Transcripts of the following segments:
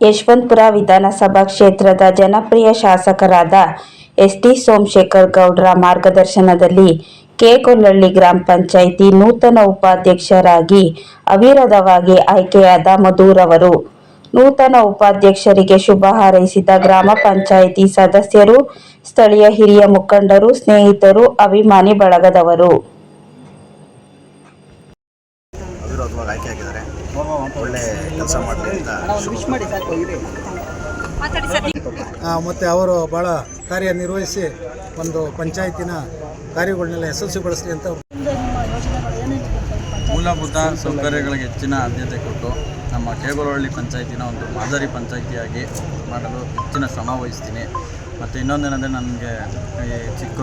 ಯಶವಂತಪುರ ವಿಧಾನಸಭಾ ಕ್ಷೇತ್ರದ ಜನಪ್ರಿಯ ಶಾಸಕರಾದ ಎಸ್ ಟಿ ಸೋಮಶೇಖರ್ ಗೌಡ್ರ ಮಾರ್ಗದರ್ಶನದಲ್ಲಿ ಕೆಗೊಲ್ಲಹಳ್ಳಿ ಗ್ರಾಮ ಪಂಚಾಯಿತಿ ನೂತನ ಉಪಾಧ್ಯಕ್ಷರಾಗಿ ಅವಿರೋಧವಾಗಿ ಆಯ್ಕೆಯಾದ ಮಧುರವರು ನೂತನ ಉಪಾಧ್ಯಕ್ಷರಿಗೆ ಶುಭ ಹಾರೈಸಿದ ಗ್ರಾಮ ಪಂಚಾಯಿತಿ ಸದಸ್ಯರು, ಸ್ಥಳೀಯ ಹಿರಿಯ ಮುಖಂಡರು, ಸ್ನೇಹಿತರು, ಅಭಿಮಾನಿ ಬಳಗದವರು ಅವಿರೋಧವಾಗಿ ಆಯ್ಕೆ ಆಗಿದ್ದಾರೆ ಒಳ್ಳೆ ಕೆಲಸ ಮತ್ತು ಅವರು ಭಾಳ ಕಾರ್ಯನಿರ್ವಹಿಸಿ ಒಂದು ಪಂಚಾಯತಿನ ಕಾರ್ಯಗಳನ್ನೆಲ್ಲ ಯಶಸ್ವಿಗೊಳಿಸಲಿ ಅಂತ ಮೂಲಭೂತ ಸೌಕರ್ಯಗಳಿಗೆ ಹೆಚ್ಚಿನ ಆದ್ಯತೆ ಕೊಟ್ಟು ನಮ್ಮ ಕೇಗೋಲಹಳ್ಳಿ ಪಂಚಾಯತಿನ ಒಂದು ಮಾದರಿ ಪಂಚಾಯಿತಿಯಾಗಿ ಮಾಡಲು ಹೆಚ್ಚಿನ ಶ್ರಮ ವಹಿಸ್ತೀನಿ. ಮತ್ತು ಇನ್ನೊಂದೇನೆಂದರೆ ನನಗೆ ಈ ಚಿಕ್ಕ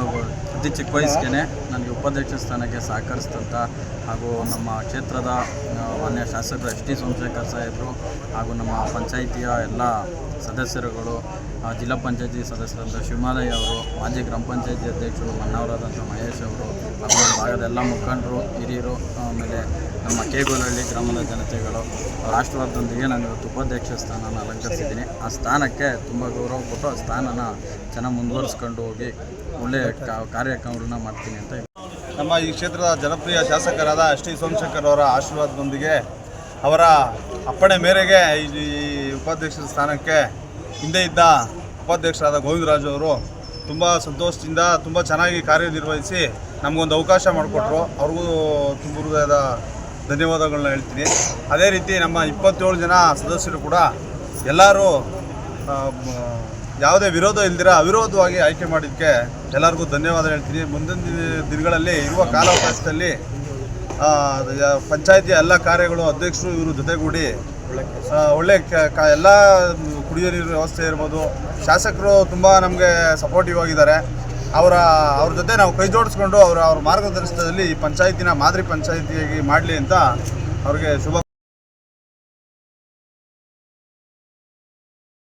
ಅತಿ ಚಿಕ್ಕ ವಯಸ್ಸಿಗೆ ನನಗೆ ಉಪಾಧ್ಯಕ್ಷ ಸ್ಥಾನಕ್ಕೆ ಸಹಕರಿಸಿದಂಥ ಹಾಗೂ ನಮ್ಮ ಕ್ಷೇತ್ರದ ಮಾನ್ಯ ಶಾಸಕರು ಎಸ್ ಟಿ ಸೋಮಶೇಖರ್ ಸಾಹೇಬರು ಹಾಗೂ ನಮ್ಮ ಪಂಚಾಯಿತಿಯ ಎಲ್ಲ ಸದಸ್ಯರುಗಳು ಜಿಲ್ಲಾ ಪಂಚಾಯತಿ ಸದಸ್ಯರಾದ ಶಿವಮಾಲಯ್ಯ ಅವರು, ಮಾಜಿ ಗ್ರಾಮ ಪಂಚಾಯತಿ ಅಧ್ಯಕ್ಷರು ಮನ್ನವರಾದಂಥ ಮಹೇಶ್ ಅವರು, ಹಾಗೂ ಭಾಗದ ಎಲ್ಲ ಮುಖಂಡರು, ಹಿರಿಯರು, ಆಮೇಲೆ ನಮ್ಮ ಕೇಗೋಲಹಳ್ಳಿ ಗ್ರಾಮದ ಜನತೆಗಳು, ರಾಷ್ಟ್ರವಾದದೊಂದಿಗೆ ನಾನು ಇವತ್ತು ಉಪಾಧ್ಯಕ್ಷ ಸ್ಥಾನನ ಅಲಂಕರಿಸಿದ್ದೀನಿ. ಆ ಸ್ಥಾನಕ್ಕೆ ತುಂಬ ಗೌರವ ಕೊಟ್ಟು ಆ ಸ್ಥಾನನ ಚೆನ್ನಾಗಿ ಮುಂದುವರಿಸ್ಕೊಂಡು ಹೋಗಿ ಒಳ್ಳೆಯ ಕಾರ್ಯಕ್ರಮಗಳನ್ನ ಮಾಡ್ತೀನಿ ಅಂತ ನಮ್ಮ ಈ ಕ್ಷೇತ್ರದ ಜನಪ್ರಿಯ ಶಾಸಕರಾದ ಎಸ್ ಟಿ ಸೋಮಶೇಖರ್ ಅವರ ಆಶೀರ್ವಾದದೊಂದಿಗೆ ಅವರ ಅಪ್ಪಣೆ ಮೇರೆಗೆ ಈ ಉಪಾಧ್ಯಕ್ಷರ ಸ್ಥಾನಕ್ಕೆ ಹಿಂದೆ ಇದ್ದ ಉಪಾಧ್ಯಕ್ಷರಾದ ಗೋವಿಂದರಾಜು ಅವರು ತುಂಬ ಸಂತೋಷದಿಂದ ತುಂಬ ಚೆನ್ನಾಗಿ ಕಾರ್ಯನಿರ್ವಹಿಸಿ ನಮಗೊಂದು ಅವಕಾಶ ಮಾಡಿಕೊಟ್ರು. ಅವ್ರಿಗೂ ತುಂಬ ಹೃದಯದ ಧನ್ಯವಾದಗಳನ್ನ ಹೇಳ್ತೀನಿ. ಅದೇ ರೀತಿ ನಮ್ಮ ಇಪ್ಪತ್ತೇಳು ಜನ ಸದಸ್ಯರು ಕೂಡ ಎಲ್ಲರೂ ಯಾವುದೇ ವಿರೋಧ ಇಲ್ದಿರ ಅವಿರೋಧವಾಗಿ ಆಯ್ಕೆ ಮಾಡಿದ್ದಕ್ಕೆ ಎಲ್ಲರಿಗೂ ಧನ್ಯವಾದ ಹೇಳ್ತೀನಿ. ಮುಂದಿನ ದಿನಗಳಲ್ಲಿ ಇರುವ ಕಾಲಾವಕಾಶದಲ್ಲಿ ಪಂಚಾಯತಿಯ ಎಲ್ಲ ಕಾರ್ಯಗಳು ಅಧ್ಯಕ್ಷರು ಇವರು ಜೊತೆಗೂಡಿ ಒಳ್ಳೆ ಎಲ್ಲ ಕುಡಿಯೋ ನೀರು ವ್ಯವಸ್ಥೆ ಇರ್ಬೋದು. ಶಾಸಕರು ತುಂಬ ನಮಗೆ ಸಪೋರ್ಟಿವ್ ಆಗಿದ್ದಾರೆ. ಅವರ, ಅವ್ರ ಜೊತೆ ನಾವು ಕೈ ಜೋಡಿಸ್ಕೊಂಡು ಅವರ, ಅವ್ರ ಮಾರ್ಗದರ್ಶನದಲ್ಲಿ ಈ ಪಂಚಾಯತಿನ ಮಾದರಿ ಪಂಚಾಯತಿಯಾಗಿ ಮಾಡಲಿ ಅಂತ ಅವ್ರಿಗೆ ಶುಭ